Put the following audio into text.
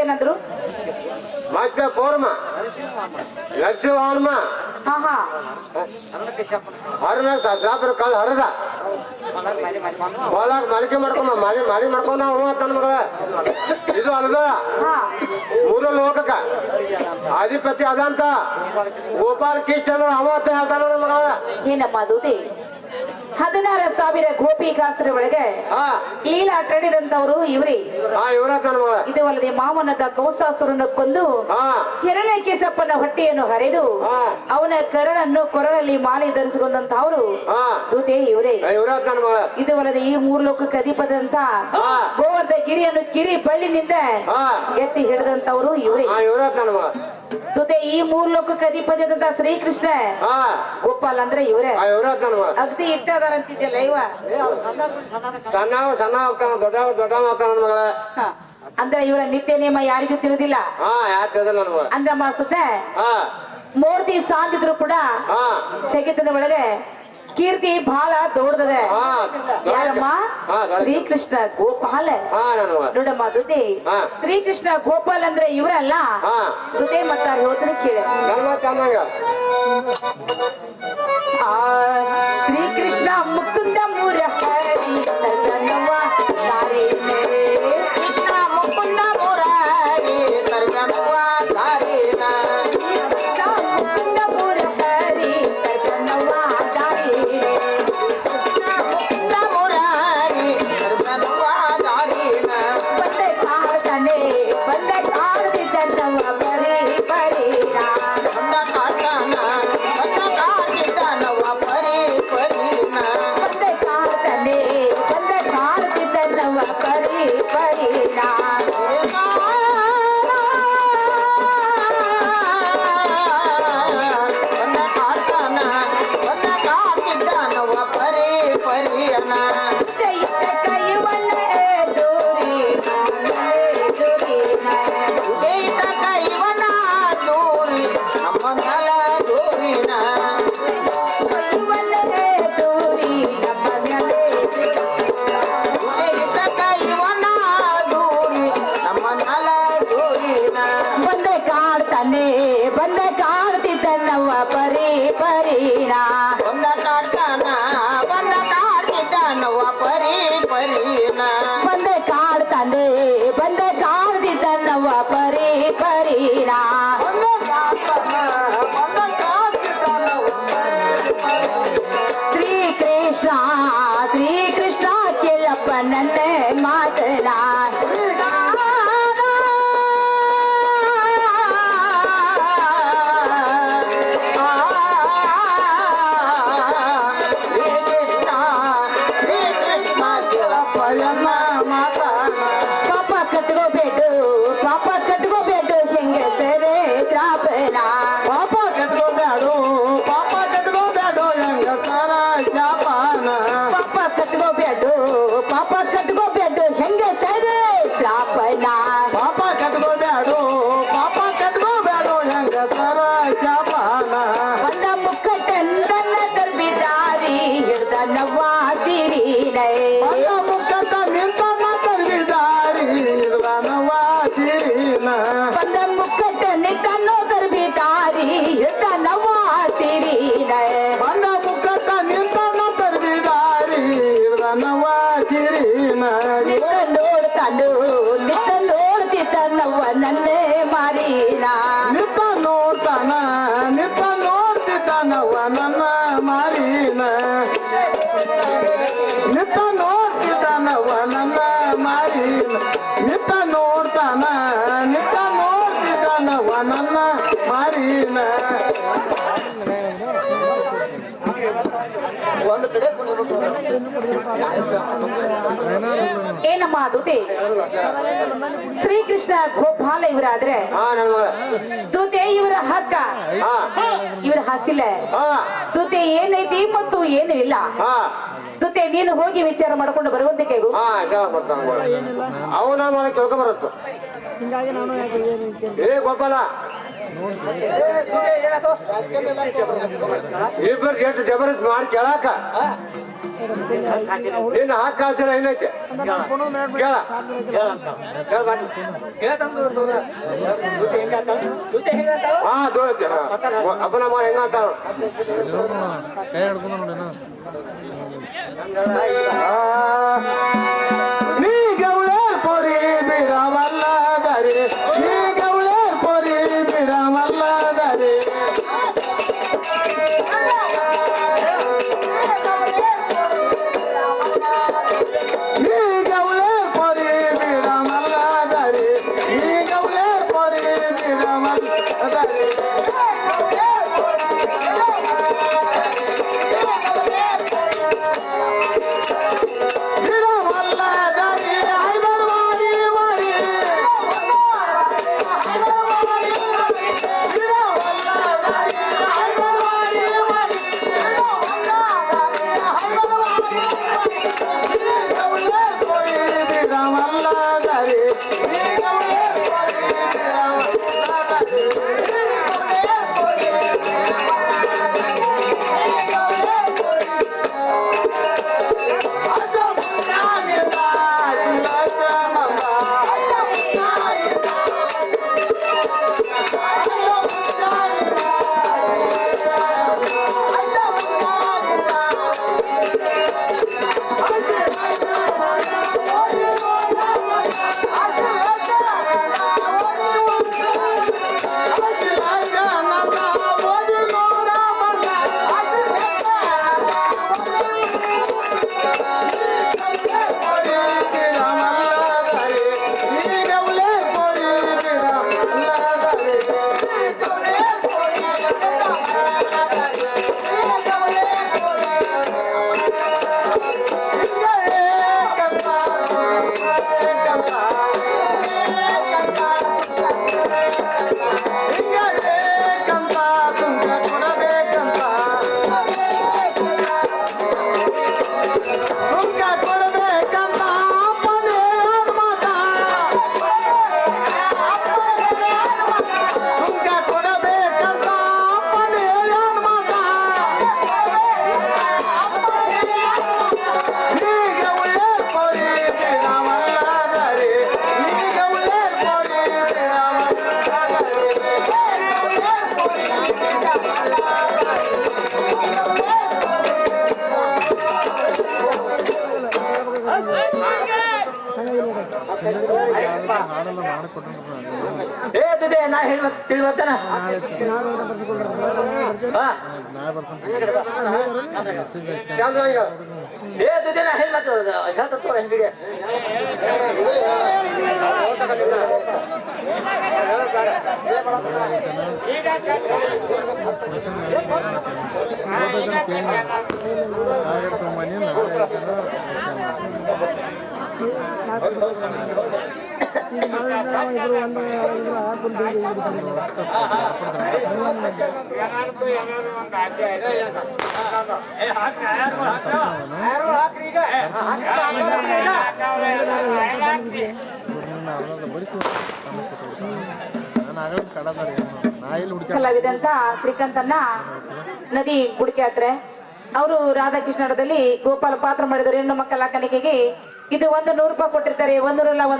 ಮತ್ತೇನಂದ್ರು? ಮತ್ತೆ ಪೌರ್ಮ. ನರಸಿಂಹರ್ಮ ಹಾ ಹಾ. ಹರನ ಸಾಬ್ರ ಕಲ್ ಹರದ. ಹೊಲಾಗ ಮಾಲಿಕೆ ಮಾಡ್ಕೊಂಬ ಮಾಲಿ ಮಾಲಿ ಮಾಡ್ಕೊಂಡ ಹೂ ಅಂತ ಇದು ಅಲ್ದ ಮೂರು ಲೋಕಕ್ಕ. ಅಧಿಪತಿ ಅದಂತ. ಗೋಪಾಲ್ ಕೃಷ್ಣ ಅವ ಅಂತ ಹೇಳ್ತಾನ ಏನಮ್ಮ ದೂತಿ? ಹದಿನಾರು ಸಾವಿರ ಗೋಪಿಕಾಸ್ತ್ರ ಒಳಗೆ ಲೀಲಾ ಆಟಾಡಿದಂತವ್ರು ಇವ್ರಿ. ಇದು ಅಲ್ಲದೆ ಮಾಮನದ ಕೌಸಾಸುರನ ಕೊಂದು ಎರಡನೇ ಕೇಸಪ್ಪನ ಹೊಟ್ಟೆಯನ್ನು ಹರಿದು. ಅವನ ಕರಳನ್ನು ಕೊರಳಲ್ಲಿ ಮಾಲೆ ಧರಿಸಿಕೊಂಡಂತವ್ರು ಅವರು ದೂತೆ ಇವರೇ. ಇದು ಅಲ್ಲದೆ ಈ ಮೂರು ಲೋಕಕ್ಕೆ ಅಧಿಪದಂತ. ಗೋವರ್ಧ ಗಿರಿಯನ್ನು ಕಿರಿ ಬಳ್ಳಿನಿಂದ ಎತ್ತಿ ಹಿಡಿದಂತವರು ಇವರೇ. ಜೊತೆ ಈ ಮೂರ್ ಲೋಕಕ್ಕೆ ಅಧಿಪತಿಯಾದಂತ ಶ್ರೀಕೃಷ್ಣ. ಗೋಪಾಲ್ ಅಂದ್ರೆ ಇವರೇ. ಅಗ್ದಿ ಇಟ್ಟದಾರಂತಿದ್ಯಲ್ಲ ಇವ? ಸಣ್ಣ ಸಣ್ಣ ಆಗ್ತಾನ ದೊಡ್ಡ ದೊಡ್ಡ ಹೋಗ್ತಾನ ಮಗಳ. ಅಂದ್ರೆ ಇವರ ನಿತ್ಯ ನಿಯಮ ಯಾರಿಗೂ ತಿಳಿದಿಲ್ಲ? ಅಂದ್ರೆ ಅಂದ್ರ ಮೂರ್ತಿ ಸಾಂದಿದ್ರು ಕೂಡ ಜಗತ್ತಿನ ಒಳಗೆ ಕೀರ್ತಿ ಬಹಳ ದೊಡ್ಡದ. ಹಾ ಯಾರಮ್ಮ? ಶ್ರೀಕೃಷ್ಣ ಗೋಪಾಲ. ನೋಡಮ್ಮ ದುತೆ ಹಾ. ಶ್ರೀಕೃಷ್ಣ ಗೋಪಾಲ್ ಅಂದ್ರೆ ಇವರಲ್ಲ? ದುತೆ ಮತ್ತ ಯೋಧನ ಕೇಳಿ. ಶ್ರೀಕೃಷ್ಣ ಮುಕುಂದ ಮುರಹರಿ ಶ್ರೀಕೃಷ್ಣ ಶ್ರೀಕೃಷ್ಣ ಕೇಳಪ್ಪ ನನ್ನ Hai 着 ನೋಡ್ತಿದ್ದನವ ನನ್ನೇ ಮಾರಿನ ನಿತ್ತ ನೋಡ್ತಾನ ನಿತ್ತ ನೋಡ್ತಿದ್ದನವ ನನ್ನ ಮಾರಿನ ನಿತ್ತ ನೋಡ್ತಿದ್ದನವ ನನ್ನ ಮಾರಿನ ನಿತ್ತ ನೋಡ್ತಾನ ನಿತ್ತ ನೋಡ್ತಿದ್ದನವ ನನ್ನ ಮಾರಿನ ಏನಮ್ಮ ದೂತೆ ಶ್ರೀಕೃಷ್ಣ ಗೋಪಾಲ ಇವರಾದ್ರೆ ದೂತೆ ಇವರ ಹಕ್ಕ ಹಾ. ಇವರ ಹಸಿಲೆ. ಹಾ. ದೂತೆ ಏನೈತಿ ಮತ್ತು ಏನು ಇಲ್ಲ. ಹಾ. ದೂತೆ ನೀನು ಹೋಗಿ ವಿಚಾರ ಮಾಡ್ಕೊಂಡು ಬರುವಂತೆ ಅವನ ಕೇಳ್ಕೊಂಡ್ ಬರತ್ತು. ಹಿಂಗಾಗಿ ನಾನು ಯಾಕೆ ಏ ಗೋಪಾಲ ಇಬ್ಬರು ಎಷ್ಟು ಜಬರ್ದಸ್ತ್ ಮಾಡಿ ಕೇಳಾಕ ನಿನ್ನ ಹಾಕ ಹಾಸಿರ ಏನೈತೆ ಕೇಳ ಕೇಳ ಬನ್ನಿ. ಹಾ ದೋಸ್ತ ಅಪ್ಪನ ಅಮ್ಮ ಹೆಂಗ ಅಂತಾರ ಕೈ ಹಿಡ್ಕೊಂಡು ನೋಡೇನ Yeah. ಏ ಅದಿದೆ ನಾ ಹೇಳ ತಿಳಿವತ್ತನ ನಾಳೆ ಬರ್ತಾನೆ ಚಂದ ಈಗ ಏ ಅದಿದೆ ನಾ ಹೇಳ ಹೇಳ್ತೋರ ಹೆಂಗಿಗೆ ನಾಳೆ ಇಲ್ಲಿ ಹುಡುಕ ಕಲಾವಿದಂತ ನದಿ ಗುಡಿಕ್ಯಾತ್ರೆ ಅವರು ರಾಧಾಕೃಷ್ಣದಲ್ಲಿ ಗೋಪಾಲ ಪಾತ್ರ ಮಾಡಿದರು ಹೆಣ್ಣು ಮಕ್ಕಳ ಕಣಿಕೆಗೆ ಇದು ಒಂದು ನೂರು ರೂಪಾಯಿ ಕೊಟ್ಟಿರ್ತಾರೆ ಒಂದು ನೂರ